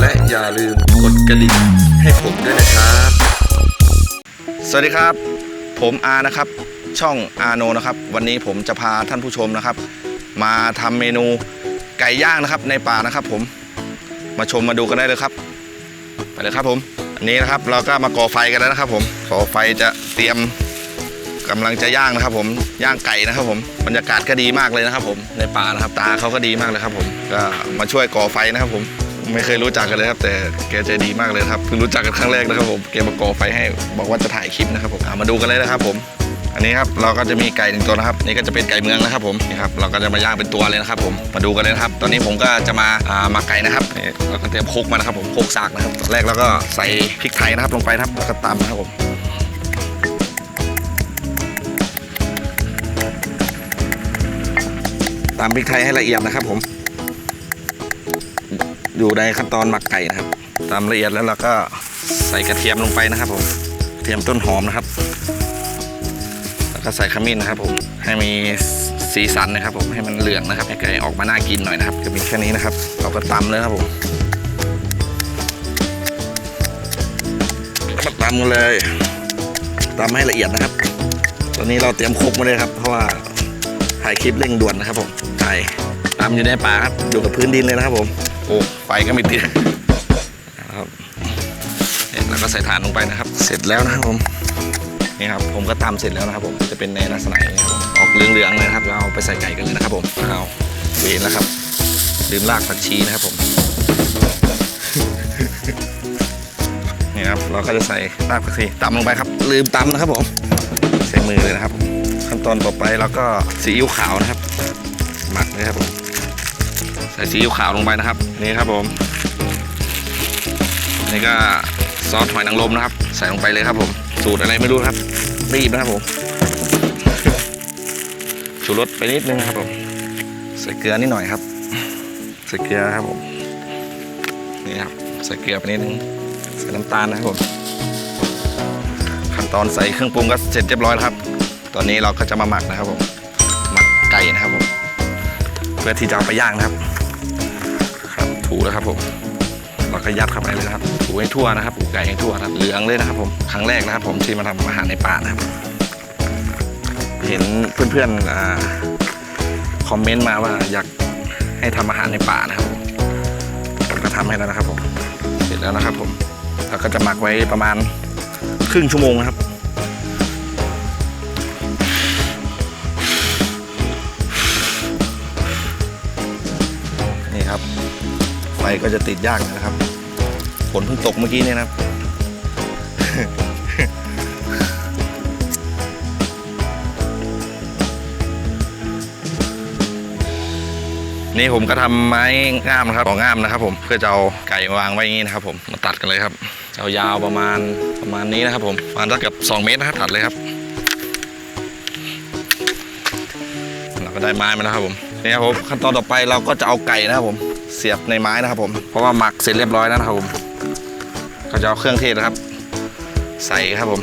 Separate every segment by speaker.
Speaker 1: และอย่าลืมกดกระดิ่งให้ผมด้วยนะครับ สวัสดีครับ ผมอานะครับ ช่องอาโนนะครับ วันนี้ผมจะพาท่านผู้ชมนะครับ มาทำเมนูไก่ย่างนะครับในป่านะครับ ผมมาชมมาดูกันได้เลยครับไปเลยครับผมอันนี้นะครับเราก็มาก่อไฟกันแล้วนะครับ ผมก่อไฟจะเตรียมกำลังจะย่างนะครับ ผมย่างไก่นะครับ ผมบรรยากาศก็ดีมากเลยนะครับ ผมในป่านะครับ ตาเขาก็ดีมากเลยครับ ผมก็มาช่วยก่อไฟนะครับ ผม ไม่เคยรู้จักกันเลยครับ แต่แกใจดีมากเลยครับเพิ่งรู้จักกันครั้งแรกนะครับผมแกมาก่อไฟให้บอกว่าจะถ่ายคลิปนะครับผมมาดูกันเลยนะครับผม อันนี้ครับเราก็จะมีไก่หนึ่งตัวนะครับ นี่ก็จะเป็นไก่เมืองนะครับผมนี่ครับเราก็จะมาย่างเป็นตัวเลยนะครับ ผมมาดูกันเลยนะครับ ตอนนี้ผมก็จะมาอ่ามาไก่นะครับนี่เราก็เตรียมโคกมานะครับผมโคกสากนะครับตอนแรกเราก็ใส่พริกไทยนะครับลงไปนะครับแล้วก็ตำนะครับผมตำพริกไทยให้ละเอียดนะครับผม อยู่ในขั้นตอนหมักไก่นะครับตำละเอียดแล้วเราก็ใส่กระเทียมลงไปนะครับผมกระเทียมต้นหอมนะครับ แล้วก็ใส่ขมิ้นนะครับผมให้มีสีสันนะครับ ผมให้มันเหลืองนะครับ ให้ไก่ออกมาน่ากินหน่อยนะครับจะมีแค่นี้นะครับ เราก็ตำเลยครับผมแล้วก็ตำกันเลยตำให้ละเอียดนะครับ ตอนนี้เราเตรียมครกมาเลยครับ เพราะว่าถ่ายคลิปเร่งด่วนนะครับผมถ่ายตำอยู่ในป่าครับอยู่กับพื้นดินเลยนะครับผม โอ้ไฟก็ไม่ติดนะครับเนี่ยแล้วก็ใส่ถ่านลงไปนะครับ เสร็จแล้วนะครับผมนี่ครับผมก็ตำเสร็จแล้วนะครับผมจะเป็นในลักษณะนี้ครับออกเหลืองๆเลยนะครับเราเอาไปใส่ไก่กันเลยนะครับผมเอาเวนแล้วครับลืมรากผักชีนะครับผมนี่ครับเราก็จะใส่รากผักชีตำลงไปครับ ลืมตำนะครับผมใส่มือเลยนะครับ ขั้นตอนต่อไปเราก็ซีอิ๊วขาวนะครับ หมักเลยครับผม ใส่ซีอิ๊วขาวลงไปนะครับ นี่ครับผมนี่ก็ซอสหอยนางรมนะครับ ใส่ลงไปเลยครับผมสูตรอะไรไม่รู้ครับรีบนะครับผมชูรสไปนิดนึงครับผมใส่เกลือนิดหน่อยครับ ใส่เกลือครับผมนี่ครับใส่เกลือไปนิดนึงใส่น้ำตาลนะครับผมขั้นตอนใส่เครื่องปรุงก็เสร็จเรียบร้อยแล้วครับ ตอนนี้เราก็จะมาหมักนะครับผมหมักไก่นะครับผมเพื่อที่จะเอาไปย่างนะครับครับ ถูแล้วครับผมเราก็ยัดเข้าไปเลยนะครับ ถูให้ทั่วนะครับถูไก่ให้ทั่วครับ เหลืองเลยนะครับผม ครั้งแรกนะครับ ผมที่มาทำอาหารในป่านะครับ เห็นเพื่อนๆคอมเมนต์มาว่าอยากให้ทำอาหารในป่านะครับผมก็ทำให้แล้วนะครับผม เสร็จแล้วนะครับผมเราก็จะหมักไว้ประมาณครึ่งชั่วโมงนะครับ ฟก็จะติดยากนะครับฝนเพิ่งตกเมื่อกี้เนี่ยนะนี่ผมก็ทำไม้ง่ามนะครับของง่ามนะครับ ผมเพื่อจะเอาไก่วางไว้อย่างนี้นะครับ ผมมาตัดกันเลยครับเอายาวประมาณประมาณนี้นะครับ ผมประมาณสักเกือบ2 เมตรนะครับตัดเลยครับเราก็ได้ไม้มาแล้วครับผมนี่ครับผมขั้นตอนต่อไปเราก็จะเอาไก่นะครับผม เสียบในไม้นะครับผมเพราะว่าหมักเสร็จเรียบร้อยแล้วนะครับผมก็จะเอาเครื่องเทศนะครับ ใส่ครับผม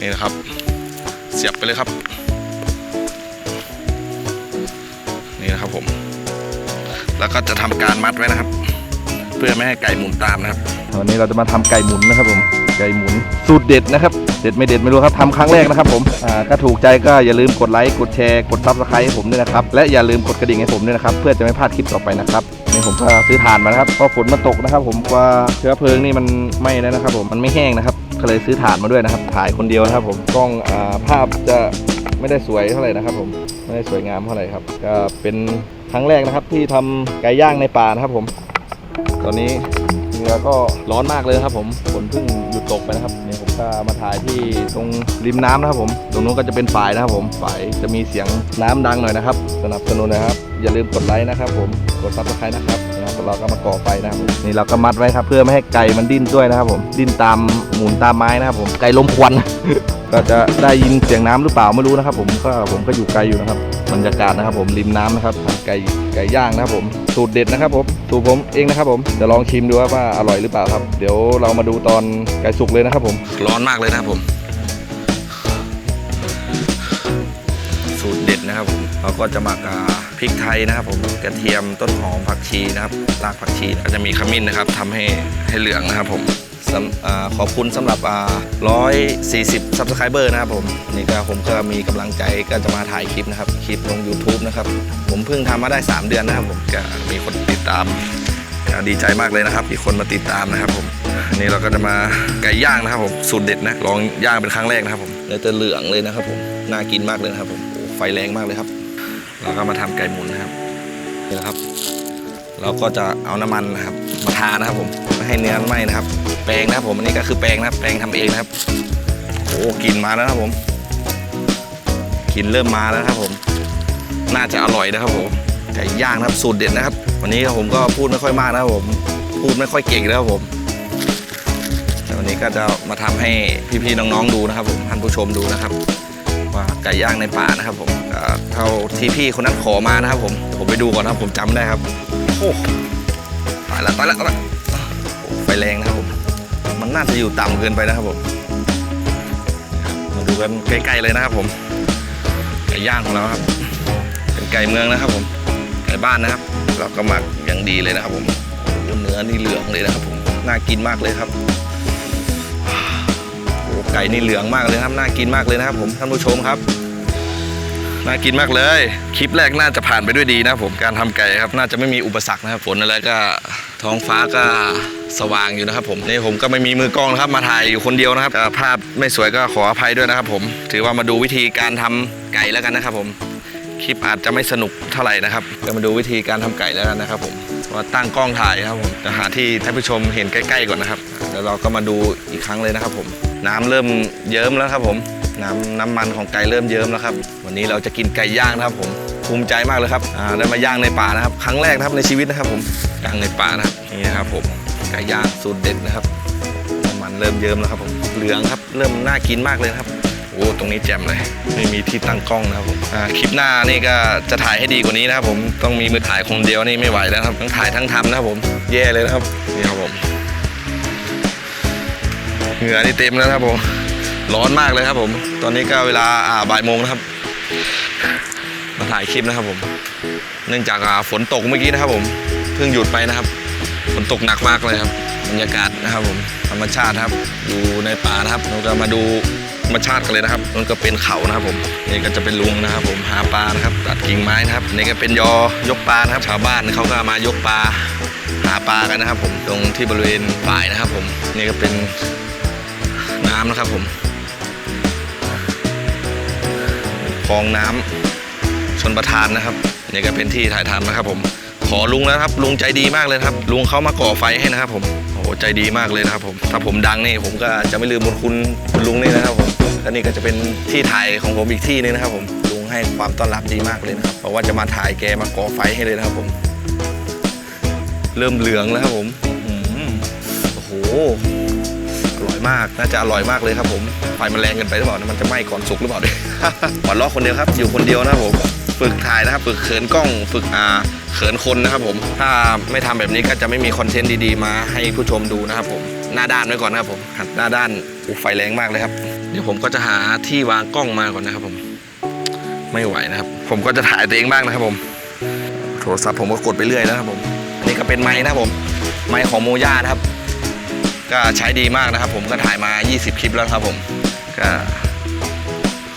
Speaker 1: นี่นะครับ เสียบไปเลยครับ นี่นะครับผม แล้วก็จะทำการมัดไว้นะครับ เพื่อไม่ให้ไก่หมุนตามนะครับวันนี้เราจะมาทำไก่หมุนนะครับผม ไก่หมุนสูตรเด็ดนะครับ เด็ดไม่เด็ดไม่รู้ครับทำครั้งแรกนะครับผมอ่าถูกใจก็อย่าลืมกดไลค์กดแชร์กดซับสไครต์ให้ผมด้วยนะครับและอย่าลืมกดกระดิ่งให้ผมด้วยนะครับเพื่อจะไม่พลาดคลิปต่อไปนะครับนี่ผมก็ซื้อถ่านมานะครับเพราะฝนมันตกนะครับ ผมกว่าเชื้อเพลิงนี่มันไหม้แล้วนะครับ ผมมันไม่แห้งนะครับก็เลยซื้อถ่านมาด้วยนะครับ ถ่ายคนเดียวนะครับ ผมกล้องอ่าภาพจะไม่ได้สวยเท่าไหร่นะครับ ผมไม่ได้สวยงามเท่าไหร่ครับก็เป็นครั้งแรกนะครับที่ทำไก่ย่างในป่านะครับผม ตอนนี้ เหงื่อก็ร้อนมากเลยครับผมฝนเพิ่งหยุดตกไปนะครับเนี่ยผมก็มาถ่ายที่ตรงริมน้ำนะครับผม ตรงนู้นก็จะเป็นฝายนะครับผมฝายจะมีเสียงน้ำดังหน่อยนะครับ สนับสนุนนะครับ อย่าลืมกดไลค์นะครับผมกดซับสไครต์นะครับนะครับเราก็มาก่อไฟนะครับนี่เราก็มัดไว้ครับ เพื่อไม่ให้ไก่มันดิ้นด้วยนะครับ ผมดิ้นตามหมุนตามไม้นะครับ ผมไก่ลมควันก็จะได้ยินเสียงน้ำหรือเปล่าไม่รู้นะครับ ผมก็ผมก็อยู่ไกลอยู่นะครับ บรรยากาศนะครับผมริมน้ำนะครับทำไก่ไก่ย่างนะครับผมสูตรเด็ดนะครับผมสูตรผมเองนะครับผมจะลองชิมดูว่าว่าอร่อยหรือเปล่าครับ เดี๋ยวเรามาดูตอนไก่สุกเลยนะครับผมร้อนมากเลยนะครับผม สูตรเด็ดนะครับผมเราก็จะหมักอ่าพริกไทยนะครับผมกระเทียมต้นหอมผักชีนะครับรากผักชีก็จะมีขมิ้นนะครับทำให้ให้เหลืองนะครับผม ขอบคุณสำหรับร้อยสี่สิบซับสไครเบอร์นะครับผมนี่ก็ผมก็มีกำลังใจก็จะมาถ่ายคลิปนะครับ คลิปลง YouTube นะครับ ผมเพิ่งทำมาได้ 3 เดือนนะครับผมก็มีคนติดตามดีใจมากเลยนะครับมีคนมาติดตามนะครับผมนนี้เราก็จะมาไก่ย่างนะครับผมสูตรเด็ดนะลองย่างเป็นครั้งแรกนะครับผมเนื้อจะเหลืองเลยนะครับผมน่ากินมากเลยนะครับผมไฟแรงมากเลยครับเราก็มาทำไก่หมุนนะครับนี่นะครับ เราก็จะเอาน้ำมันนะครับมาทานะครับผมไม่ให้เนื้อไหม้นะครับ ปรงนะครับผมอันนี้ก็คือแปรงนะครับแปรงทำเองนะครับโอ้กลิ่นมาแล้วนะครับผมกลิ่นเริ่มมาแล้วครับผม น่าจะอร่อยนะครับผมไก่ย่างนะครับสูตรเด็ดนะครับ วันนี้ผมก็พูดไม่ค่อยมากนะครับผมพูดไม่ค่อยเก่งนะครับผมแต่วันนี้ก็จะมาทำให้พี่ๆน้องๆดูนะครับ ผมท่านผู้ชมดูนะครับ ว่าไก่ย่างในป่านะครับ ผมเท่าที่พี่คนนั้นขอมานะครับ ผมผมไปดูก่อนนะครับผมจำได้ครับโอ้ตายละตายละตายละโอ้ไฟแรงนะครับผม น่าจะอยู่ต่ำเกินไปนะครับผมมาดูกันใกล้ๆเลยนะครับผมไก่ย่างของเราครับ เป็นไก่เมืองนะครับผมไก่บ้านนะครับ เราก็หมักอย่างดีเลยนะครับผมเนื้อนี่เหลืองเลยนะครับผมน่ากินมากเลยครับโอ้ไก่นี่เหลืองมากเลยครับน่ากินมากเลยนะครับ ผมท่านผู้ชมครับน่ากินมากเลย คลิปแรกน่าจะผ่านไปด้วยดีนะครับผมการทำไก่ครับ น่าจะไม่มีอุปสรรคนะครับฝนอะไรก็ท้องฟ้าก็ สว่างอยู่นะครับผมนี่ผมก็ไม่มีมือกล้องนะครับมาถ่ายอยู่คนเดียวนะครับภาพไม่สวยก็ขออภัยด้วยนะครับผมถือว่ามาดูวิธีการทำไก่แล้วกันนะครับผมคลิปอาจจะไม่สนุกเท่าไหร่นะครับจะมาดูวิธีการทำไก่แล้วกันนะครับผมว่าตั้งกล้องถ่ายครับผมจะหาที่ท่านผู้ชมเห็นใกล้ ๆ ก่อนนะครับแล้วเราก็มาดูอีกครั้งเลยนะครับผมน้ำเริ่มเยิ้มแล้วครับผมน้ำน้ำมันของไก่เริ่มเยิ้มแล้วครับ วันนี้เราจะกินไก่ย่างนะครับผมภูมิใจมากเลยครับได้มาย่างในป่านะครับ ครั้งแรกนะครับในชีวิตนะครับผมย่างในป่านะครับนี่นะครับผม ไก่ย่างสูตรเด็ดนะครับมันเริ่มเยิ้มแล้วครับผมเหลืองครับเริ่มน่ากินมากเลยครับโอ้ตรงนี้แจ่มเลย ไม่มีที่ตั้งกล้องนะครับผมคลิปหน้านี่ก็จะถ่ายให้ดีกว่านี้นะครับผมต้องมีมือถ่ายคนเดียวนี่ไม่ไหวแล้วครับทั้งถ่ายทั้งทำนะครับผมแย่เลยนะครับนี่ครับผมเหงื่อนี่เต็มแล้วครับผมร้อนมากเลยครับผม ตอนนี้ก็เวลาอ่าบ่ายโมงนะครับมาถ่ายคลิปนะครับผม เนื่องจากฝนตกเมื่อกี้นะครับผม เพิ่งหยุดไปนะครับ นตกหนักมากเลยครับบรรยากาศนะครับผมธรรมชาติครับอยู่ในป่านะครับเราก็มาดูธรรมชาติกันเลยนะครับนั่นก็เป็นเขานะครับผมนี่ก็จะเป็นลุงนะครับ ผมหาปลานะครับตัดกิ่งไม้นะครับนี่ก็เป็นยอยกปลานะครับ ชาวบ้านเขาก็มายกปลาหาปลากันนะครับ ผมตรงที่บริเวณฝ่ายนะครับ ผมนี่ก็เป็นน้ำนะครับผมคลองน้ำชนประทานนะครับนี่ก็เป็นที่ถ่ายทำนะครับผม ขอลุงแล้วครับ ลุงใจดีมากเลยครับ ลุงเขามาก่อไฟให้นะครับผมโอ้โหใจดีมากเลยนะครับผมถ้าผมดังนี่ผมก็จะไม่ลืมบุญคุณคุณลุงนี่นะครับผมและนี่ก็จะเป็นที่ถ่ายของผมอีกที่นึงนะครับ ผมลุงให้ความต้อนรับดีมากเลยนะครับเพราะว่าจะมาถ่ายแกมาก่อไฟให้เลยนะครับผม เริ่มเหลืองแล้วครับผมอื้อหือโอ้โหอร่อยมากน่าจะอร่อยมากเลยครับผมไฟมันแรงเกินไปหรือเปล่ามันจะไหม้ก่อนสุกหรือเปล่าเนี่ยหัวล้อคนเดียวครับ อยู่คนเดียวนะครับผม ฝึกถ่ายนะครับ ฝึกเขินกล้องฝึกอ่าเขินคนนะครับผมถ้าไม่ทำแบบนี้ก็จะไม่มีคอนเทนต์ดีๆ มาให้ผู้ชมดูนะครับผมหน้าด้านไว้ก่อนนะครับผมหัดหน้าด้านอุไฟแรงมากเลยครับ เดี๋ยวผมก็จะหาที่วางกล้องมาก่อนนะครับผมไม่ไหวนะครับ ผมก็จะถ่ายตัวเองบ้างนะครับผม โทรศัพท์ผมก็กดไปเรื่อยแล้วครับผมอันนี้ก็เป็นไม้นะครับผม ไม้ของโมย่านะครับ ก็ใช้ดีมากนะครับ ผมก็ถ่ายมา 20 คลิปแล้วครับผมก็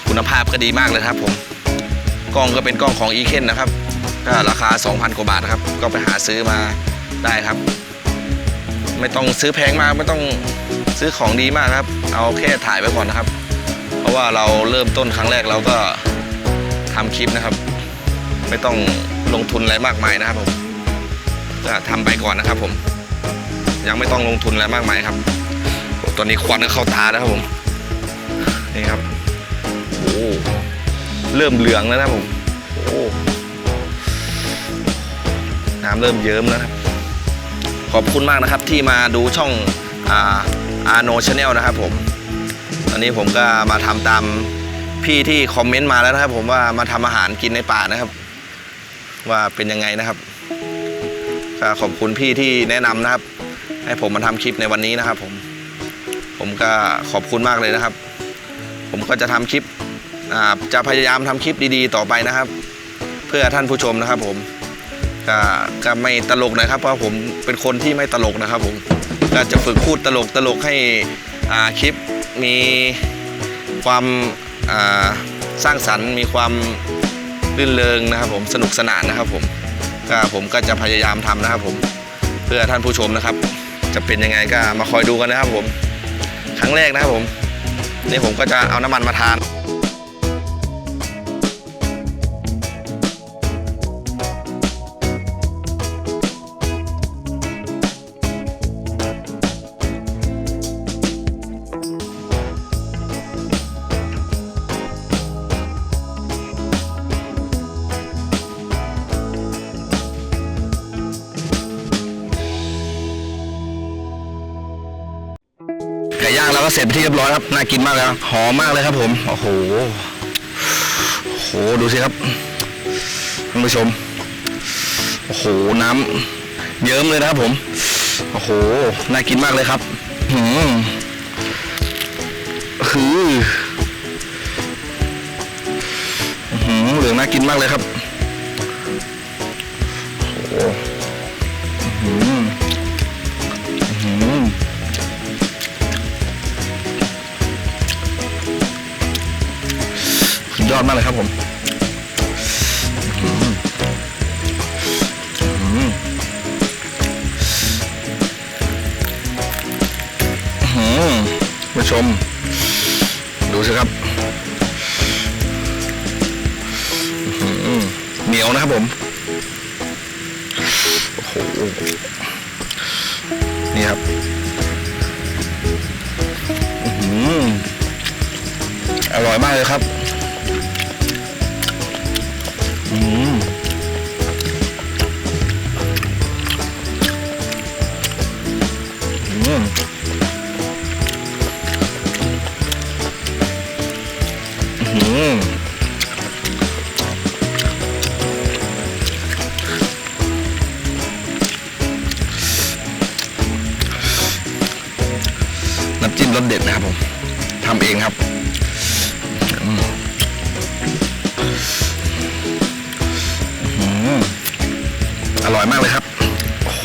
Speaker 1: คุณภาพก็ดีมากเลยครับผม กล้องก็เป็นกล้องของ e k e n นนะครับ ก็ราคา 2,000 กว่าบาทนะครับ ก็ไปหาซื้อมาได้ครับ ไม่ต้องซื้อแพงมากไม่ต้องซื้อของดีมากครับ เอาแค่ถ่ายไว้ก่อนนะครับ เพราะว่าเราเริ่มต้นครั้งแรกเราก็ทำคลิปนะครับ ไม่ต้องลงทุนอะไรมากมายนะครับผมก็ทำไปก่อนนะครับผม ยังไม่ต้องลงทุนอะไรมากมายครับ ตอนนี้ควันก็เข้าตาแล้วครับผม นี่ครับ โอ้ เริ่มเหลืองแล้วนะผมโอ้น้ำเริ่มเยิ้มแล้วนะครับขอบคุณมากนะครับที่มาดูช่องอาโนชาแนลนะครับผมตอนนี้ผมก็มาทำตามพี่ที่คอมเมนต์มาแล้วนะครับ ผมว่ามาทำอาหารกินในป่านะครับ ว่าเป็นยังไงนะครับก็ขอบคุณพี่ที่แนะนำนะครับ ให้ผมมาทำคลิปในวันนี้นะครับ ผม ผมก็ขอบคุณมากเลยนะครับ ผมก็จะทำคลิป จะพยายามทำคลิปดีๆ ต่อไปนะครับ เพื่อท่านผู้ชมนะครับ ผมก็ก็ไม่ตลกนะครับ เพราะผมเป็นคนที่ไม่ตลกนะครับ ผมก็จะฝึกพูดตลกตลกให้คลิปมีความาสร้างสรรค์ มีความรื่นเริงนะครับ ผมสนุกสนานนะครับ ผมก็ผมก็จะพยายามทำนะครับ ผมเพื่อท่านผู้ชมนะครับ จะเป็นยังไงก็มาคอยดูกันนะครับ ผมครั้งแรกนะครับผมนี่ผมก็จะเอาน้ำมันมาทาน ก็เสร็จไปที่เรียบร้อยครับน่ากินมากเลยหอมมากเลยครับผมโอ้โหโอ้โหดูสิครับท่านผู้ชมโอ้โหน้ำเยิ้มเลยนะครับผมโอ้โหน่ากินมากเลยครับหืมคือหือเหลืองน่ากินมากเลยครับโอ้โห ยอดมากเลยครับผมผู้ชม ดูสิครับเหนียวนะครับผม โอ้โห นี่ครับอร่อยมากเลยครับ อื อยมากเลยครับ โอ้โห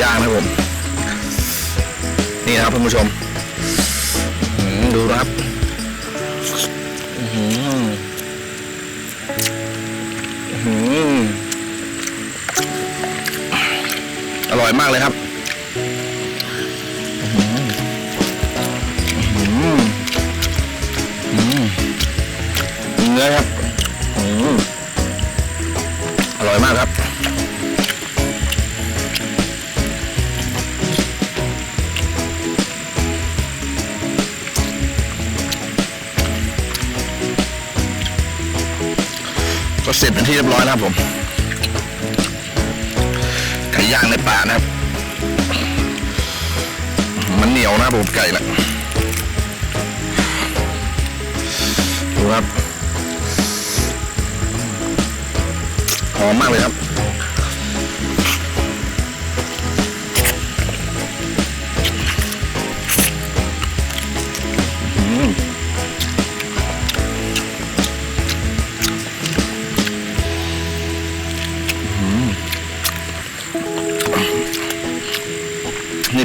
Speaker 1: ย่างนะผม นี่นะครับท่านผู้ชม ดูนะครับอื้อหืออื้ อร่อยมากเลยครับอื้อหืออื้อหือเนื้อครับอื้อร่อยมากครับก็เสร็จเป็นที่เรียบร้อยนะครับผม ย่างในป่านะครับ มันเหนียวนะผมไก่ละดูครับหอมมากเลยครับ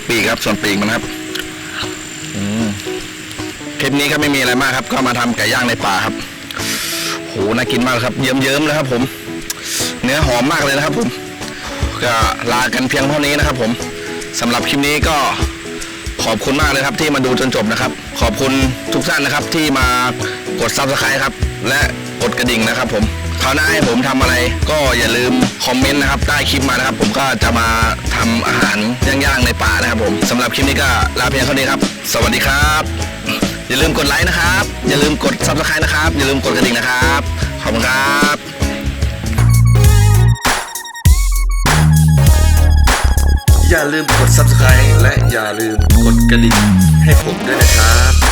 Speaker 1: ปีกครับ ส่วนปีกมันครับคลิปนี้ก็ไม่มีอะไรมากครับ ก็มาทำไก่ย่างในป่าครับโหน่ากินมากครับ เยิ้มๆนะครับผม เนื้อหอมมากเลยนะครับผม ก็ลากันเพียงเท่านี้นะครับผมสำหรับคลิปนี้ก็ขอบคุณมากเลยครับที่มาดูจนจบนะครับ ขอบคุณทุกท่านนะครับที่มากดซับสไครต์ครับ และกดกระดิ่งนะครับผม คราวหน้าให้ผมทำอะไร ก็อย่าลืมคอมเมนต์นะครับใต้คลิปมานะครับ ผมก็จะมาทำอาหารย่างๆในป่านะครับผมสำหรับคลิปนี้ก็ลาเพียงเท่านี้ครับ สวัสดีครับ อย่าลืมกดไลค์นะครับ อย่าลืมกดซับสไครต์นะครับ อย่าลืมกดกระดิ่งนะครับ ขอบคุณครับ
Speaker 2: อย่าลืมกด subscribe และอย่าลืมกดกระดิ่งให้ผมด้วยนะครับ